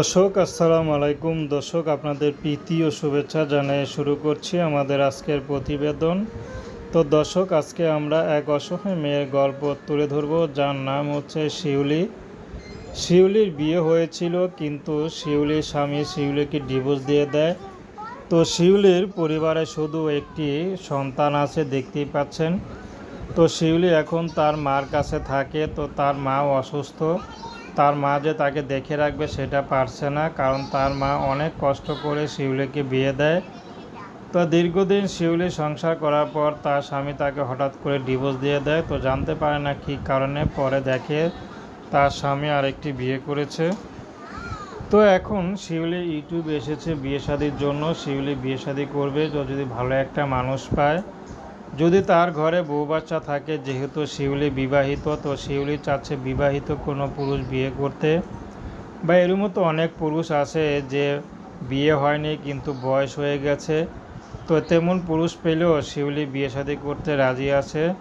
দর্শক, আসসালাম আলাইকুম। দর্শক, আপনাদের প্রীতি ও শুভেচ্ছা জানিয়ে শুরু করছি আমাদের আজকের প্রতিবেদন। তো দর্শক, আজকে আমরা এক অসহায় মেয়ের গল্প তুলে ধরব, যার নাম হচ্ছে শিউলি। শিউলির বিয়ে হয়েছিল, কিন্তু শিউলির স্বামী শিউলিকে ডিভোর্স দিয়ে দেয়। তো শিউলির পরিবারে শুধু একটি সন্তান আছে, দেখতেই পাচ্ছেন। তো শিউলি এখন তার মার কাছে থাকে, তো তার মাও অসুস্থ। তার মা যে তাকে দেখে রাখবে সেটা পারছে না, কারণ তার মা অনেক কষ্ট করে শিউলিকে বিয়ে দেয়। তো দীর্ঘদিন শিউলি সংসার করার পর তার স্বামী তাকে হঠাৎ করে ডিভোর্স দিয়ে দেয়। তো জানতে পারে না কী কারণে, পরে দেখে তার স্বামী আরেকটি বিয়ে করেছে। তো এখন শিউলি ইউটিউবে এসেছে বিয়ে শাদির জন্য। শিউলি বিয়ে শাদি করবে, তো যদি ভালো একটা মানুষ পায় যদি তার ঘরে বউ বাচ্চা থাকে, যেহেতু শিউলি বিবাহিত, তো শিউলি চাচ্ছে বিবাহিত কোনো পুরুষ বিয়ে করতে। বা এর মতো অনেক পুরুষ আছে যে বিয়ে হয়নি, কিন্তু বয়স হয়ে গেছে। তো তেমন পুরুষ পেলেও শিউলি বিয়ে শাদি করতে রাজি আছে।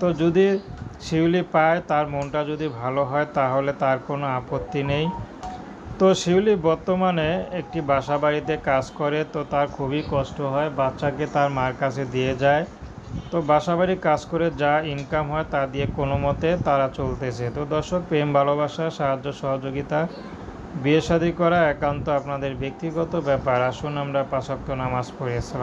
তো যদি শিউলি পায়, তার মনটা যদি ভালো হয়, তাহলে তার কোনো আপত্তি নেই। তো শিউলি বর্তমানে একটি বাসা বাড়িতে কাজ করে, তো তার খুবই কষ্ট হয়। বাচ্চাকে তার মার কাছে দিয়ে যায়। তো বাসাবাড়ি কাজ করে যা ইনকাম হয় তা দিয়ে কোনো মতে তারা চলতেছে। তো দর্শক, প্রেম, ভালোবাসা, সাহায্য, সহযোগিতা, বিয়ে শাদী করা একান্ত আপনাদের ব্যক্তিগত ব্যাপার। আসুন আমরা পাশাক্ত নামাজ পড়ি। আসসালাম